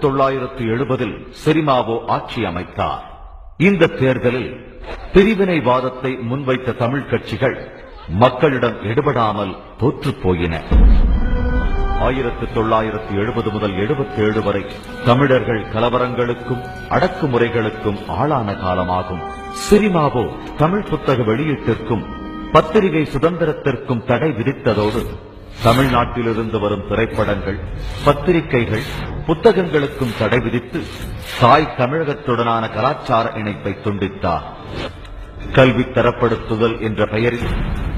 தொள்ளாயிரத்து எழுபதில் செரிமாவோ ஆட்சி அமைத்தார். இந்த தேர்தலில் பிரிவினைவாதத்தை முன்வைத்த தமிழ் கட்சிகள் மக்களிடம் எடுபடாமல் தோற்றுப் போயின. ஆயிரத்து தொள்ளாயிரத்து எழுபது முதல் எழுபத்தி ஏழு வரை தமிழர்கள் கலவரங்களுக்கும் அடக்குமுறைகளுக்கும் ஆளான காலமாகும். சிரிமாவோ தமிழ் புத்தக வெளியீட்டிற்கும் பத்திரிகை சுதந்திரத்திற்கும் தடை விதித்ததோடு தமிழ்நாட்டிலிருந்து வரும் திரைப்படங்கள் பத்திரிகைகள் புத்தகங்களுக்கும் தடை விதித்து தாய் தமிழகத்துடனான கலாச்சார இணைப்பை துண்டித்தார். கல்வி தரப்படுத்துதல் என்ற பெயரில்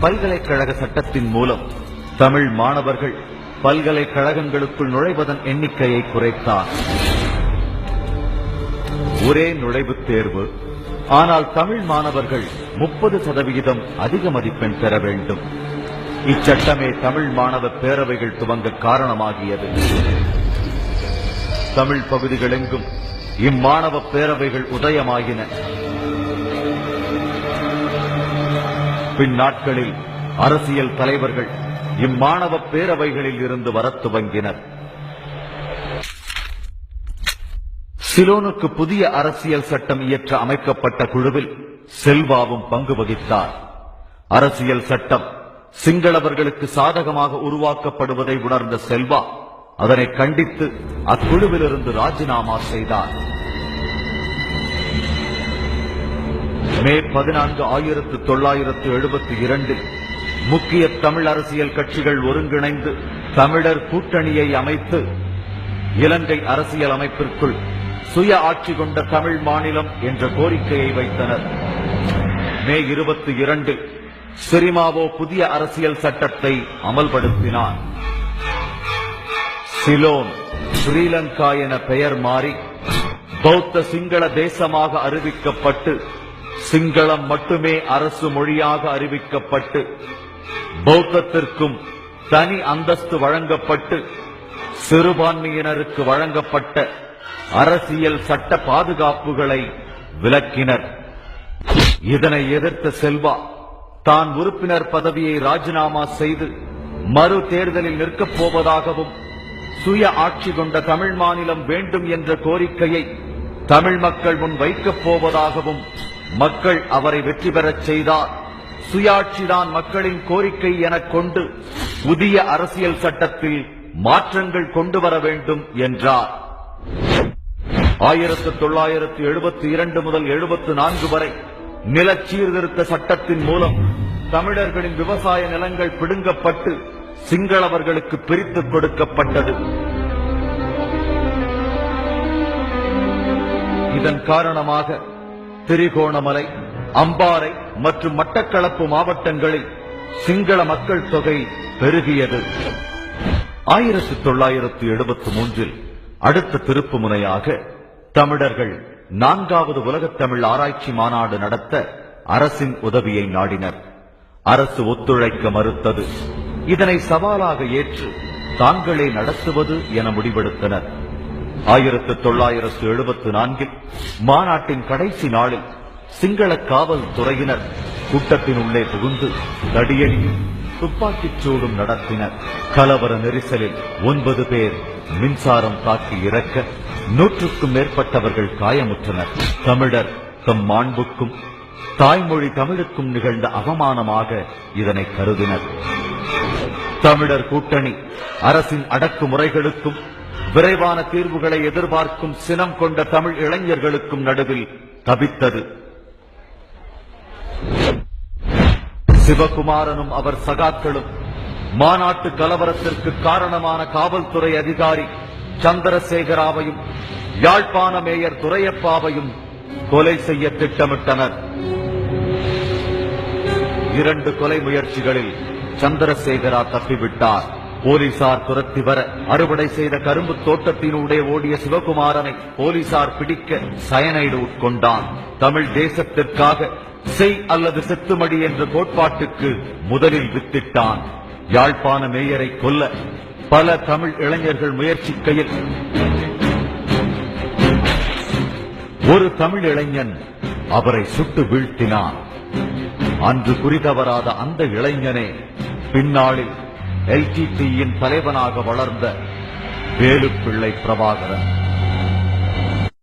பல்கலைக்கழக சட்டத்தின் மூலம் தமிழ் மாணவர்கள் பல்கலைக்கழகங்களுக்குள் நுழைவதன் எண்ணிக்கையை குறைத்தார். ஒரே நுழைவுத் தேர்வு ஆனால் தமிழ் மாணவர்கள் முப்பது சதவிகிதம் அதிக மதிப்பெண் பெற வேண்டும். இச்சட்டமே தமிழ் மாணவ பேரவைகள் துவங்க காரணமாகியது. தமிழ் பகுதிகளெங்கும் இம்மாணவ பேரவைகள் உதயமாகின பின்னாட்களில் அரசியல் தலைவர்கள் இம்மாணவ பேரவைகளில் இருந்து வரத் துவங்கினர். சிலோனுக்கு புதிய அரசியல் சட்டம் இயற்ற அமைக்கப்பட்ட குழுவில் செல்வாவும் பங்கு வகித்தார். அரசியல் சட்டம் சிங்களவர்களுக்கு சாதகமாக உருவாக்கப்படுவதை உணர்ந்த செல்வா அதனை கண்டித்து அக்குழுவிலிருந்து ராஜினாமா செய்தார். மே பதினான்கு ஆயிரத்து தொள்ளாயிரத்து எழுபத்தி இரண்டில் முக்கிய தமிழ் அரசியல் கட்சிகள் ஒருங்கிணைந்து தமிழர் கூட்டணியை அமைத்து இலங்கை அரசியல் அமைப்பிற்குள் சுய ஆட்சி கொண்ட தமிழ் மாநிலம் என்ற கோரிக்கையை வைத்தனர். மே இருபத்தி இரண்டு சிரிமாவோ புதிய அரசியல் சட்டத்தை அமல்படுத்தினார். சிலோன் ஸ்ரீலங்கா என பெயர் மாறி பௌத்த சிங்கள தேசமாக அறிவிக்கப்பட்டு சிங்களம் மட்டுமே அரசு மொழியாக அறிவிக்கப்பட்டு பௌத்தத்திற்கும் தனி அந்தஸ்து வழங்கப்பட்டு சிறுபான்மையினருக்கு வழங்கப்பட்ட அரசியல் சட்ட பாதுகாப்புகளை விலக்கினர் இதனை எதிர்த்த செல்வா தான் உறுப்பினர் பதவியை ராஜினாமா செய்து மறு தேர்தலில் நிற்கப் போவதாகவும் சுய ஆட்சி கொண்ட தமிழ் மாநிலம் வேண்டும் என்ற கோரிக்கையை தமிழ் மக்கள் முன் வைக்கப் போவதாகவும் மக்கள் அவரை வெற்றி பெறச் செய்தார். சுயாட்சிதான் மக்களின் கோரிக்கை எனக் கொண்டு புதிய அரசியல் சட்டத்தில் மாற்றங்கள் கொண்டு வர வேண்டும் என்றார். ஆயிரத்து தொள்ளாயிரத்து எழுபத்தி இரண்டு முதல் எழுபத்து நான்கு வரை நில சீர்திருத்த சட்டத்தின் மூலம் தமிழர்களின் விவசாய நிலங்கள் பிடுங்கப்பட்டு சிங்களவர்களுக்கு பிரித்து கொடுக்கப்பட்டது. இதன் காரணமாக திரிகோணமலை அம்பாறை மற்றும் மட்டக்களப்பு மாவட்டங்களில் சிங்கள மக்கள் தொகை பெருகியது. ஆயிரத்தி தொள்ளாயிரத்தி எழுபத்தி மூன்றில் அடுத்த திருப்பு முனையாக தமிழர்கள் நான்காவது உலகத் தமிழ் ஆராய்ச்சி மாநாடு நடத்த அரசின் உதவியை நாடினர். அரசு ஒத்துழைக்க மறுத்தது. இதனை சவாலாக ஏற்று தாங்களே நடத்துவது என முடிவெடுத்தனர். ஆயிரத்து தொள்ளாயிரத்து எழுபத்து நான்கில் மாநாட்டின் கடைசி நாளில் சிங்கள காவல் துறையினர் கூட்டத்தின் உள்ளே புகுந்து தடியடியும் துப்பாக்கிச் சூடும் நடத்தினர். கலவர நெரிசலில் ஒன்பது பேர் மின்சாரம் தாக்கி இறக்க நூற்றுக்கும் மேற்பட்டவர்கள் காயமுற்றனர். தமிழர் தம் மாண்புக்கும் தாய்மொழி தமிழுக்கும் நிகழ்ந்த அவமானமாக இதனை கருதினர். தமிழர் கூட்டணி. அரசின் அடக்குமுறைகளுக்கும் விரைவான தீர்வுகளை எதிர்பார்க்கும் சினம் கொண்ட தமிழ் இளைஞர்களுக்கும் நடுவில் தவித்தது. சிவகுமாரனும் அவர் சகாக்களும் மாநாட்டு கலவரத்திற்கு காரணமான காவல்துறை அதிகாரி சந்திரசேகராவையும் யாழ்ப்பாண மேயர் துரையப்பாவையும் கொலை செய்ய திட்டமிட்டனர். இரண்டு கொலை முயற்சிகளில் சந்திரசேகரா தப்பிவிட்டார். போலீசார் துரத்தி வர அறுவடை செய்த கரும்பு தோட்டத்தினூடே ஓடிய சிவகுமாரனை போலீசார் பிடிக்க சயனைடு உட்கொண்டான். தமிழ் தேசத்திற்காக செய் அல்லது செத்துமடி என்ற கோட்பாட்டுக்கு முதலில் வித்திட்டான். யாழ்ப்பாண மேயரை கொல்ல பல தமிழ் இளைஞர்கள் முயற்சிக்கையில் ஒரு தமிழ் இளைஞன் அவரை சுட்டு வீழ்த்தினான். அன்று குறிதவராத அந்த இளைஞனே பின்னாளில் எல்டிடியின் தலைவனாக வளர்ந்த வேலுப்பிள்ளை பிரபாகரன்.